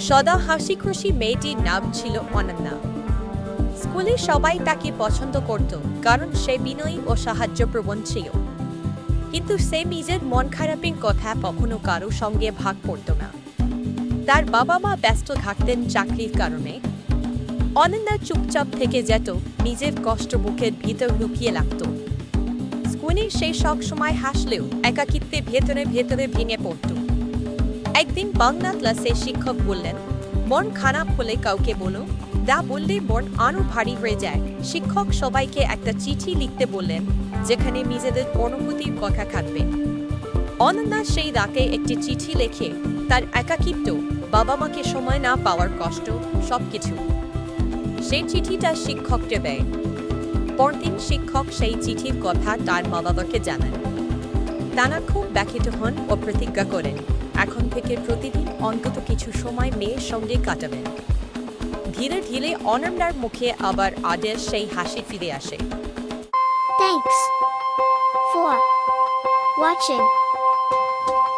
সদা হাসি খুশি মেয়েটির নাম ছিল অনন্যা। স্কুলে সবাই তাকে পছন্দ করত, কারণ সে বিনয়ী ও সাহায্যপ্রবণ ছিল। কিন্তু সে নিজের মন খারাপের কথা কখনো কারও সঙ্গে ভাগ করত না। তার বাবা মা ব্যস্ত থাকতেন চাকরির কারণে। অনন্যা চুপচাপ থেকে যেত, নিজের কষ্ট বুকের ভিতর লুকিয়ে রাখত। স্কুলে সে সব সময় হাসলেও একাকিত্বে ভেতরে ভেতরে ভেঙে পড়তো। একদিন বাংলা ক্লাসে শিক্ষক বললেন, মন খারাপ হলে কাউকে বলো। দা বললে মন আরও ভারী হয়ে যায়। শিক্ষক সবাইকে একটা চিঠি লিখতে বললেন, যেখানে নিজেদের অনুভূতির কথা থাকবে। অনন্যা সেই রাতে একটি চিঠি লেখে, তার একাকিত্ব বাবা মাকে সময় না পাওয়ার কষ্ট, সবকিছু। সেই চিঠিটা শিক্ষককে দেয়। পরদিন শিক্ষক সেই চিঠির কথা তার মা বাবাকে জানান। তারা খুব ব্যথিত হন ও প্রতিজ্ঞা করেন। এখন থেকে প্রতিদিন অন্তত কিছু সময় মেয়ের সঙ্গে কাটাবেন। ধীরে ধীরে অনন্যার মুখে আবার আদের সেই হাসি ফিরে আসে। Thanks for watching.